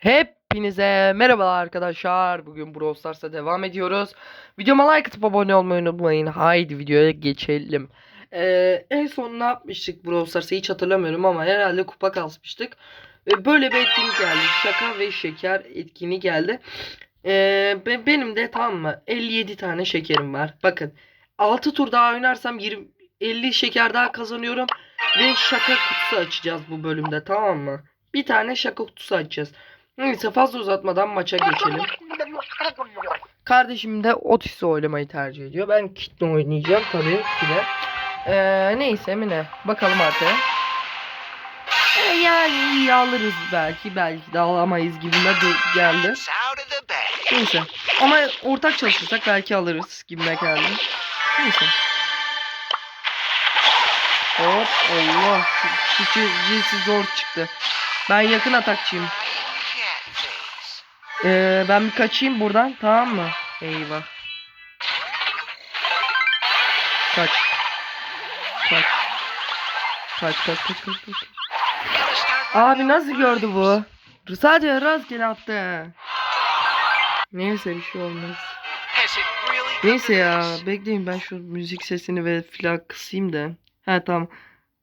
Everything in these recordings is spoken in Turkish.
Hepinize merhabalar arkadaşlar. Bugün Brawl devam ediyoruz. Videoma like atıp abone olmayı unutmayın. Haydi videoya geçelim. Ee, en son ne yapmıştık Brawl Stars'a hiç hatırlamıyorum ama herhalde kupa kasmıştık. Ee, böyle bir etkinlik geldi. Şaka ve şeker etkinliği geldi. Ee, be- benim de tamam mı 57 tane şekerim var. Bakın 6 tur daha oynarsam 20, 50 şeker daha kazanıyorum. Ve şaka kutusu açacağız bu bölümde tamam mı? Bir tane şaka kutusu açacağız. Neyse fazla uzatmadan maça geçelim. Kardeşim de Otis'i oynamayı tercih ediyor. Ben Kit'le oynayacağım tabii ki de. Ee, neyse Mine. Bakalım artık. Ee, yani iyi alırız belki. Belki de alamayız gibime de geldi. Neyse. Ama ortak çalışırsak belki alırız gibime geldi. Neyse. Hop Allah. Cinsi zor çıktı. Ben yakın atakçıyım. Ee, ben bir kaçayım buradan tamam mı? Eyvah. Kaç. Kaç. Kaç kaç kaç kaç kaç. Abi nasıl gördü bu? Sadece rastgele attı. Neyse bir şey olmaz. Neyse ya bekleyin ben şu müzik sesini ve filan kısayım da. He tamam.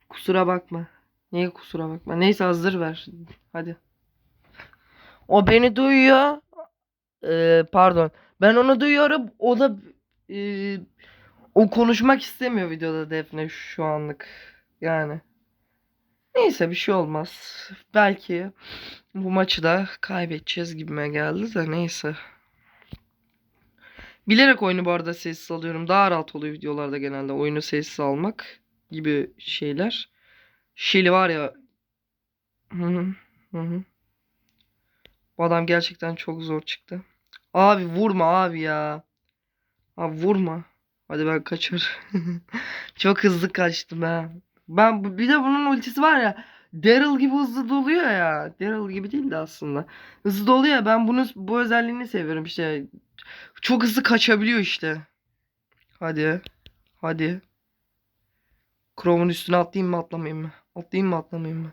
Kusura bakma. Niye kusura bakma? Neyse hazır ver. Hadi. O beni duyuyor. Ee, pardon. Ben onu duyuyorum. O da e, o konuşmak istemiyor videoda Defne şu anlık. Yani. Neyse bir şey olmaz. Belki bu maçı da kaybedeceğiz gibime geldi de neyse. Bilerek oyunu bu arada sessiz alıyorum. Daha rahat oluyor videolarda genelde oyunu sessiz almak gibi şeyler. Şili var ya. Hı hı. Hı hı. Bu adam gerçekten çok zor çıktı. Abi vurma abi ya. Abi vurma. Hadi ben kaçar. çok hızlı kaçtım ha. Ben bir de bunun ultisi var ya. Daryl gibi hızlı doluyor ya. Daryl gibi değil de aslında. Hızlı doluyor ya. Ben bunu bu özelliğini seviyorum işte. Çok hızlı kaçabiliyor işte. Hadi. Hadi. Chrome'un üstüne atlayayım mı atlamayayım mı? Atlayayım mı atlamayayım mı?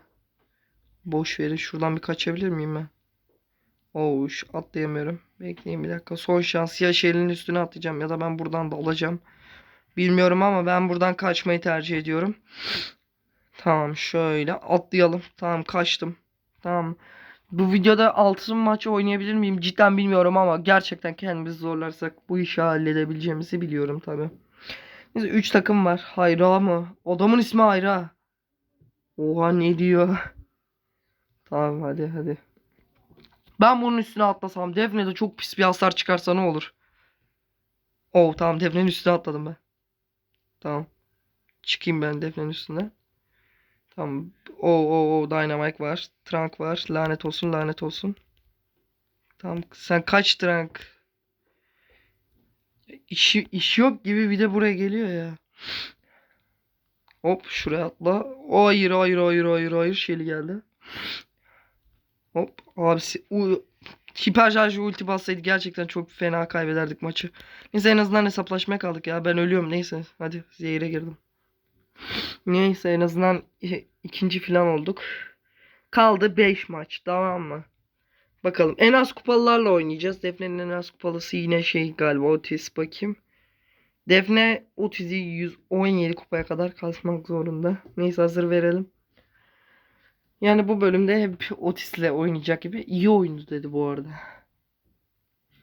Boş verin. Şuradan bir kaçabilir miyim ben? Oo, şu atlayamıyorum. Bekleyin bir dakika. Son şans. Ya şelin üstüne atlayacağım ya da ben buradan da alacağım. Bilmiyorum ama ben buradan kaçmayı tercih ediyorum. Tamam şöyle atlayalım. Tamam kaçtım. Tamam. Bu videoda altın maçı oynayabilir miyim? Cidden bilmiyorum ama gerçekten kendimizi zorlarsak bu işi halledebileceğimizi biliyorum tabi. Neyse 3 takım var. Hayra mı? Adamın ismi Hayra. Oha ne diyor? Tamam hadi hadi. Ben bunun üstüne atlasam Defne'de çok pis bir hasar çıkarsa ne olur? Oh tamam Defne'nin üstüne atladım ben. Tamam. Çıkayım ben Defne'nin üstüne. Tamam. O o o Dynamite var. Trunk var. Lanet olsun lanet olsun. Tamam sen kaç Trunk? İşi, iş yok gibi bir de buraya geliyor ya. Hop şuraya atla. Hayır hayır hayır hayır hayır şeyli geldi. Hop abisi u hiper şarjı ulti bassaydı gerçekten çok fena kaybederdik maçı. Neyse en azından hesaplaşmaya kaldık ya. Ben ölüyorum neyse. Hadi zehire girdim. Neyse en azından ikinci falan olduk. Kaldı 5 maç tamam mı? Bakalım en az kupalılarla oynayacağız. Defne'nin en az kupalısı yine şey galiba Otis bakayım. Defne Otis'i 117 kupaya kadar kasmak zorunda. Neyse hazır verelim. Yani bu bölümde hep Otis'le oynayacak gibi iyi oyundu dedi bu arada.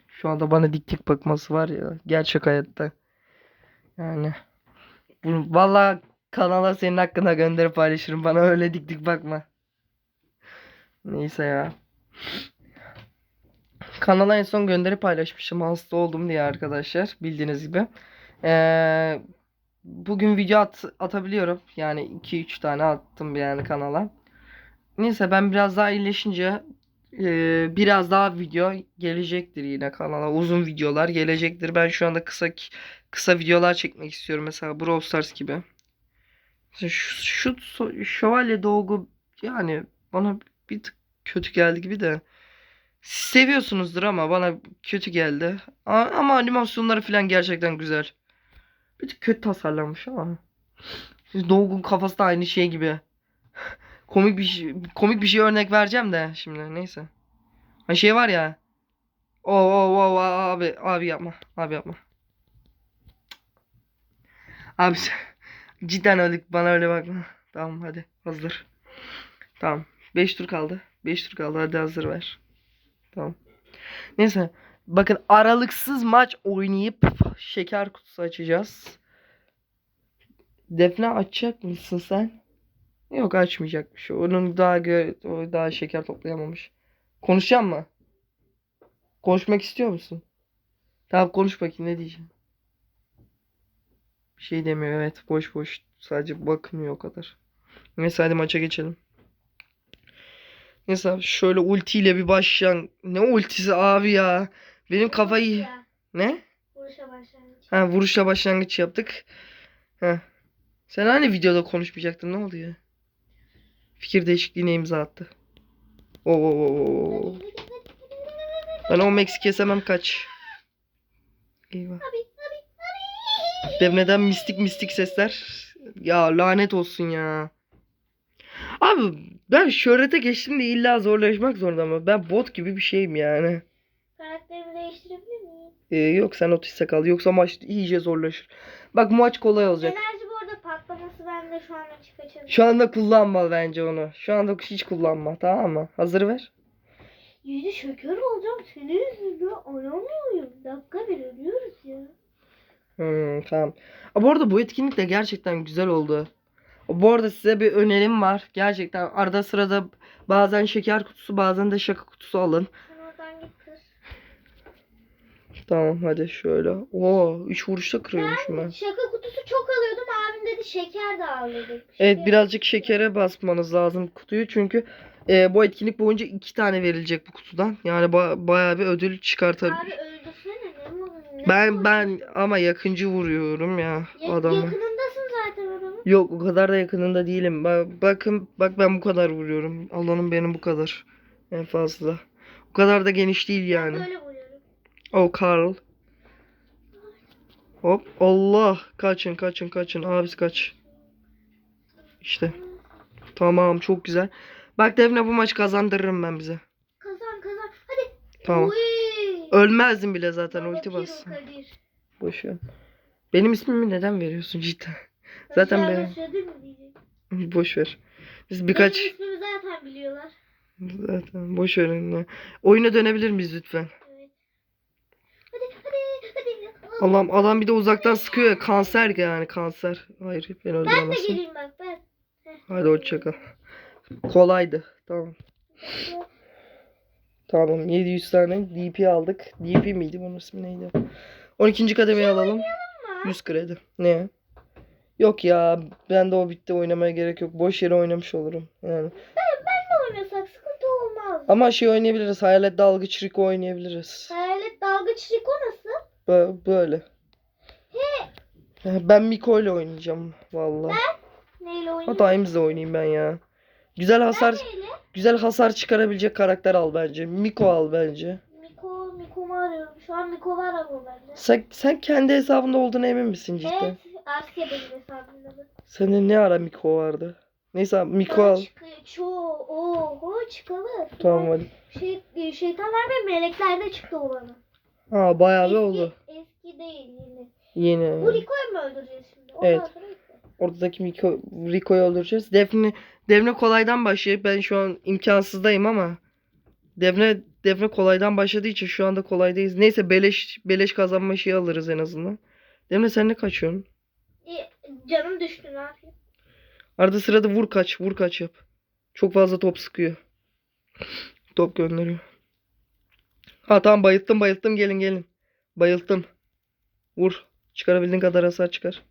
Şu anda bana dik dik bakması var ya gerçek hayatta. Yani bu, vallahi kanala senin hakkında gönderip paylaşırım. Bana öyle dik dik bakma. Neyse ya. Kanala en son gönderip paylaşmışım hasta oldum diye arkadaşlar. Bildiğiniz gibi. Ee, bugün video at, atabiliyorum. Yani 2-3 tane attım yani kanala. Neyse ben biraz daha iyileşince e, biraz daha video gelecektir yine kanala. Uzun videolar gelecektir. Ben şu anda kısa kısa videolar çekmek istiyorum. Mesela Brawl Stars gibi. Şu, şu şövalye dolgu yani bana bir tık kötü geldi gibi de. Siz seviyorsunuzdur ama bana kötü geldi. Ama animasyonları falan gerçekten güzel. Bir tık kötü tasarlanmış ama. Dolgun kafası da aynı şey gibi. komik bir şey, komik bir şey örnek vereceğim de şimdi neyse. Ha şey var ya. Oo oo oo abi abi yapma. Abi yapma. Abi cidden öldük bana öyle bakma. Tamam hadi hazır. Tamam. 5 tur kaldı. 5 tur kaldı. Hadi hazır ver. Tamam. Neyse. Bakın aralıksız maç oynayıp şeker kutusu açacağız. Defne açacak mısın sen? Yok açmayacakmış. Onun daha o daha şeker toplayamamış. Konuşacağım mı? Konuşmak istiyor musun? Tamam konuş bakayım ne diyeceğim. Bir şey demiyor evet boş boş sadece bakmıyor o kadar. Neyse hadi maça geçelim. Neyse abi şöyle ultiyle bir başlayan ne ultisi abi ya. Benim kafayı Ya, ne? Vuruşa başlangıç. Ha vuruşla başlangıç yaptık. Ha. Sen hani videoda konuşmayacaktın ne oldu ya? Fikir değişikliğine imza attı. Oo. Ben o Max'i kesemem kaç. Eyvah. Devneden mistik mistik sesler. Ya lanet olsun ya. Abi ben şöhrete geçtim de illa zorlaşmak zorunda mı? Ben bot gibi bir şeyim yani. Karakterimi değiştirebilir miyim? Ee, yok sen otiste kal. Yoksa maç iyice zorlaşır. Bak maç kolay olacak. Enerji bende şu an açık açıldı. Şu anda kullanma bence onu. Şu anda hiç kullanma tamam mı? Hazır ver. Yüzü şeker olacağım. Senin yüzünden oynamıyorum. Dakika bir ölüyoruz ya. Hmm, tamam. Aa, bu arada bu etkinlik de gerçekten güzel oldu. Bu arada size bir önerim var. Gerçekten arada sırada bazen şeker kutusu bazen de şaka kutusu alın. Sen oradan git kır. Tamam hadi şöyle. Oo 3 vuruşta kırıyormuşum ben. Şaka kutusu çok alıyordum. Abim dedi şeker de al dedi. Evet birazcık şekere basmanız lazım kutuyu çünkü e, bu etkinlik boyunca iki tane verilecek bu kutudan. Yani ba- bayağı bir ödül Abi çıkartabilir. öldürsene ne mi ne Ben ben ama yakıncı vuruyorum ya Ya- adamı. Yakınındasın zaten adamın. Yok o kadar da yakınında değilim. Ba- bakın bak ben bu kadar vuruyorum. Alanım benim bu kadar. En fazla. O kadar da geniş değil yani. Böyle vuruyorum. O Carl. Hop Allah kaçın kaçın kaçın abisi kaç. İşte. Tamam çok güzel. Bak Defne bu maç kazandırırım ben bize. Kazan kazan. Hadi. Tamam. Uy. Ölmezdim bile zaten Baba ulti Piro bas. Boş ver. Benim ismimi neden veriyorsun cidden? Zaten diyecek. Boş ver. Biz birkaç Benim ismimi zaten biliyorlar. zaten boş verin ya. Oyuna dönebilir miyiz lütfen? Evet. Hadi hadi hadi. Allah'ım adam bir de uzaktan sıkıyor ya kanser yani kanser. Hayır beni Ben de öldüremezsin. geleyim bak ben. Hadi hoşça kal. Kolaydı. Tamam. Tamam 700 tane DP aldık. DP miydi bunun ismi neydi? 12. kademeyi alalım. Ama 100 kredi. Ne? Yok ya ben de o bitti oynamaya gerek yok. Boş yere oynamış olurum. Yani. ne oynasak sıkıntı olmaz. Ama şey oynayabiliriz. Hayalet dalgıç Rico oynayabiliriz. Hayalet dalgıç Rico nasıl? Bö- böyle. Ben Miko ile oynayacağım vallahi. Neyle oynayalım? Hatta oynayayım ben ya. Güzel hasar güzel hasar çıkarabilecek karakter al bence. Miko al bence. Miko, Miko'mu arıyorum. Şu an Miko var ama bende. Sen, sen kendi hesabında olduğuna emin misin cidden? Evet. Aske benim hesabımda da. Senin ne ara Miko vardı? Neyse Miko al. Çoğu. Oho çıkalı. Tamam hadi. Şey, şeytanlar ve meleklerde çıktı o bana. Ha bayağı bir oldu. eski değil yeni. Yeni. Bu Rico'yu mu öldüreceğiz şimdi? Ondan Evet. sonra Rico. Rico'yu öldüreceğiz. Defne, Defne kolaydan başlayıp ben şu an imkansızdayım ama Defne, Defne kolaydan başladığı için şu anda kolaydayız. Neyse beleş beleş kazanma şeyi alırız en azından. Defne sen ne kaçıyorsun? E, canım düştü ne yapayım? Arada sırada vur kaç, vur kaç yap. Çok fazla top sıkıyor. Top gönderiyor. Ha tamam bayılttım bayılttım gelin gelin. Bayılttım. Vur. Çıkarabildiğin kadar hasar çıkar.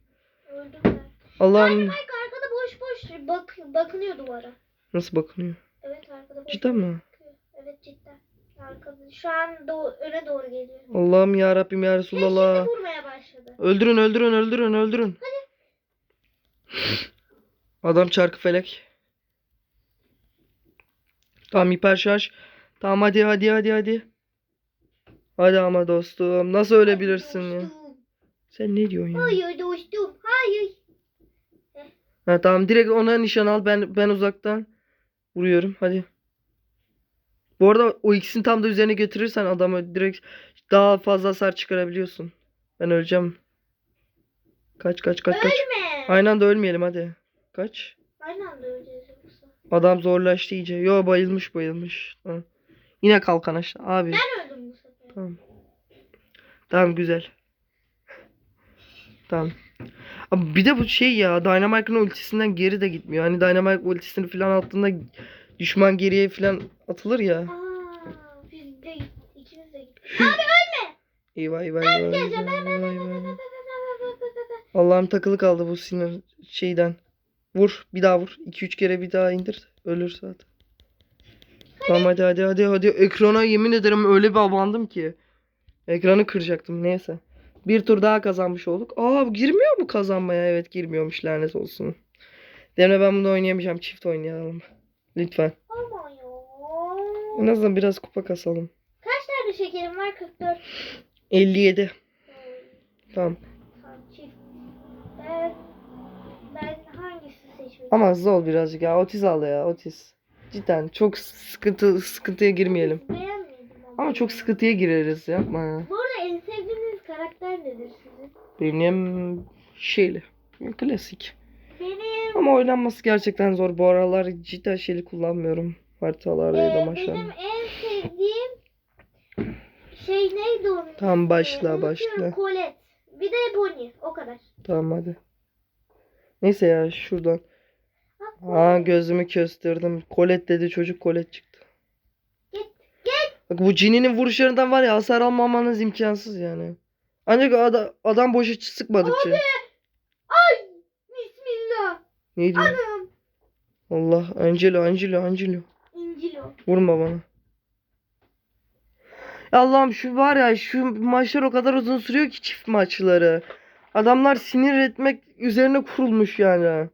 Öldüm ben. Allah'ım Mike arkada boş boş bak, bakınıyor duvara. nasıl bakınıyor? Evet arkada boş Cidden mi? bakıyor. Evet cidden. Arkada. Şu an do- öne doğru geliyor. Allah'ım ya Rabbim ya Resulallah. şimdi vurmaya başladı. Öldürün öldürün öldürün öldürün. Adam çarkı felek. Tamam hiper şarj. Tamam hadi hadi hadi hadi. Hadi ama dostum. Nasıl ölebilirsin ya? Sen ne diyorsun ya? Hayır dostum. Hayır. Ha tamam direkt ona nişan al. Ben ben uzaktan vuruyorum. Hadi. Bu arada o ikisini tam da üzerine getirirsen adamı direkt daha fazla hasar çıkarabiliyorsun. Ben öleceğim. Kaç kaç kaç kaç. Ölme. Aynı anda ölmeyelim hadi. Kaç. Aynı anda öleceğiz. Adam zorlaştı iyice. Yo bayılmış bayılmış. Tamam. Yine kalkan aşağı. Abi. Ben. Tamam. Tamam güzel. Tamam. Abi bir de bu şey ya Dynamite'ın ultisinden geri de gitmiyor. Hani Dynamite ultisini falan attığında düşman geriye falan atılır ya. Aa, biz de. İkimiz de gittik. Abi ölme. Eyvah eyvah eyvah. eyvah, Allah'ım takılı kaldı bu sinir şeyden. Vur. Bir daha vur. 2-3 kere bir daha indir. Ölür zaten. Tamam hadi hadi hadi hadi. Ekrana yemin ederim öyle bir abandım ki. Ekranı kıracaktım neyse. Bir tur daha kazanmış olduk. Aa girmiyor mu kazanmaya? Evet girmiyormuş lanet olsun. Demre ben bunu oynayamayacağım. Çift oynayalım. Lütfen. Ama. En azından biraz kupa kasalım. Kaç tane şekerim var? 44. 57. Hmm, Tamam. Ben, ben hangisini seçmeliyim? Ama ol birazcık ya. Otiz al ya. Otiz. Cidden çok sıkıntı sıkıntıya girmeyelim. Ama çok sıkıntıya gireriz yapma ya. Bu arada en sevdiğiniz karakter nedir sizin? Benim şeyli. Klasik. Benim Ama oynanması gerçekten zor. Bu aralar cidden şeyli kullanmıyorum. Haritalarda ya da Ee, maçlarda. benim en sevdiğim şey neydi onun? İsmi? başla, Unutuyorum, başla. Colette. Bir de Bonnie. O kadar. Tamam hadi. Neyse ya şuradan. Ha, gözümü köstürdüm. Kolet dedi çocuk kolet çıktı. Git. Git. Bak bu cininin vuruşlarından var ya hasar almamanız imkansız yani. Ancak ada- adam boşa sıkmadıkça. Ay. Bismillah. Neydi? ya? Anam. Allah Angelo Angelo Angelo. İncilo. Vurma bana. Allah'ım şu var ya şu maçlar o kadar uzun sürüyor ki çift maçları. Adamlar sinir etmek üzerine kurulmuş yani.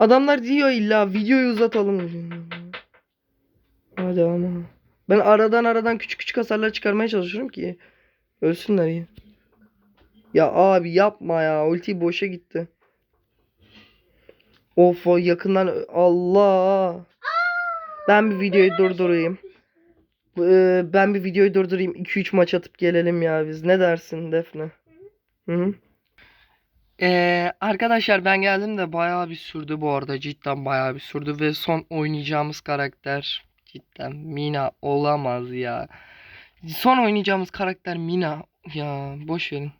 Adamlar diyor illa videoyu uzatalım. Hadi ama. Ben aradan aradan küçük küçük hasarlar çıkarmaya çalışıyorum ki. Ölsünler ya. Ya abi yapma ya. Ulti boşa gitti. Of o yakından Allah. Ben bir videoyu durdurayım. Ee, ben bir videoyu durdurayım. 2-3 maç atıp gelelim ya biz. Ne dersin Defne? Hı hı. Ee, arkadaşlar ben geldim de bayağı bir sürdü bu arada. Cidden bayağı bir sürdü ve son oynayacağımız karakter cidden Mina olamaz ya. Son oynayacağımız karakter Mina. Ya boş verin.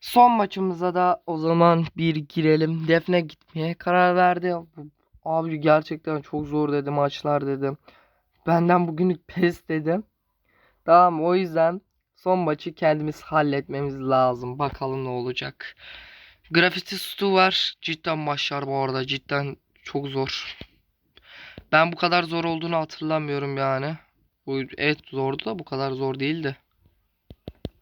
Son maçımıza da o zaman bir girelim. Defne gitmeye karar verdi. Abi gerçekten çok zor dedi maçlar dedim. Benden bugünlük pes dedim. Tamam o yüzden son maçı kendimiz halletmemiz lazım. Bakalım ne olacak. Grafiti Stu var. Cidden maçlar bu arada. Cidden çok zor. Ben bu kadar zor olduğunu hatırlamıyorum yani. Bu evet zordu da bu kadar zor değildi.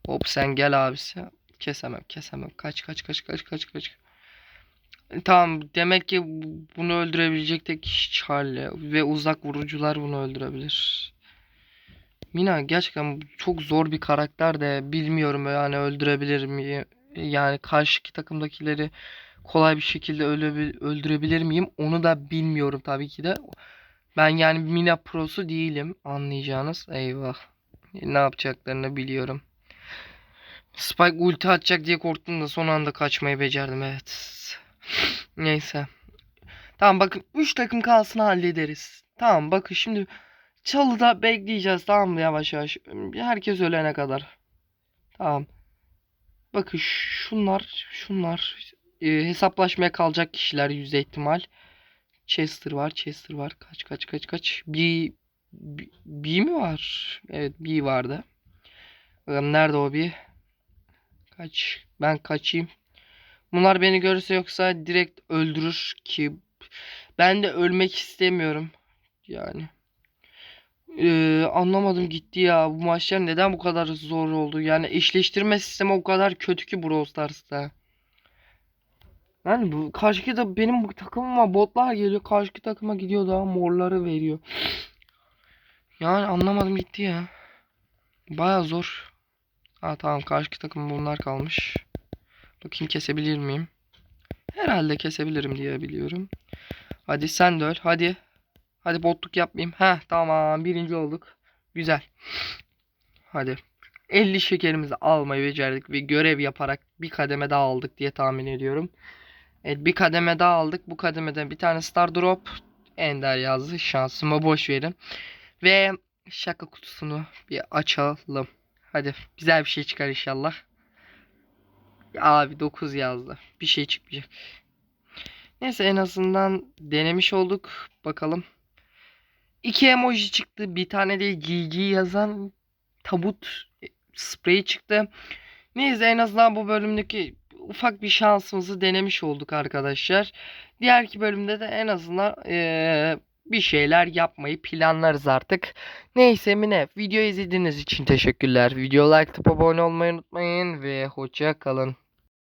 Hop sen gel abisi. Kesemem kesemem. Kaç kaç kaç kaç kaç kaç. Tamam demek ki bu- bunu öldürebilecek tek kişi Charlie ve uzak vurucular bunu öldürebilir. Mina gerçekten çok zor bir karakter de bilmiyorum yani öldürebilir mi? Yani karşıki takımdakileri kolay bir şekilde öldürebilir miyim? Onu da bilmiyorum tabii ki de. Ben yani Mina prosu değilim anlayacağınız. Eyvah. Ne yapacaklarını biliyorum. Spike ulti atacak diye korktum da son anda kaçmayı becerdim evet. Neyse. Tamam bakın 3 takım kalsın hallederiz. Tamam bakın şimdi çalıda bekleyeceğiz tamam mı yavaş yavaş. Herkes ölene kadar. Tamam. Bakın şunlar şunlar e, hesaplaşmaya kalacak kişiler yüzde ihtimal. Chester var, Chester var. Kaç kaç kaç kaç. B, B, B mi var? Evet B vardı. Bakalım nerede o B? Kaç. Ben kaçayım. Bunlar beni görürse yoksa direkt öldürür ki ben de ölmek istemiyorum. Yani. Ee, anlamadım gitti ya. Bu maçlar neden bu kadar zor oldu? Yani eşleştirme sistemi o kadar kötü ki Brawl Stars'ta. Yani bu karşıki da benim bu takımıma botlar geliyor. Karşıki takıma gidiyor daha morları veriyor. Yani anlamadım gitti ya. Baya zor. Ha tamam karşıki takım bunlar kalmış. Bakayım kesebilir miyim? Herhalde kesebilirim diye biliyorum. Hadi sen de öl. Hadi. Hadi botluk yapmayayım. Heh tamam birinci olduk. Güzel. Hadi. 50 şekerimizi almayı becerdik ve görev yaparak bir kademe daha aldık diye tahmin ediyorum. Evet bir kademe daha aldık. Bu kademeden bir tane star drop. Ender yazdı. Şansıma boş verin. Ve şaka kutusunu bir açalım. Hadi güzel bir şey çıkar inşallah. Abi 9 yazdı. Bir şey çıkmayacak. Neyse en azından denemiş olduk. Bakalım. İki emoji çıktı. Bir tane de GG yazan tabut e, spreyi çıktı. Neyse en azından bu bölümdeki ufak bir şansımızı denemiş olduk arkadaşlar. Diğerki bölümde de en azından eee, bir şeyler yapmayı planlarız artık. Neyse Mine video izlediğiniz için teşekkürler. Video like abone olmayı unutmayın ve hoşça kalın.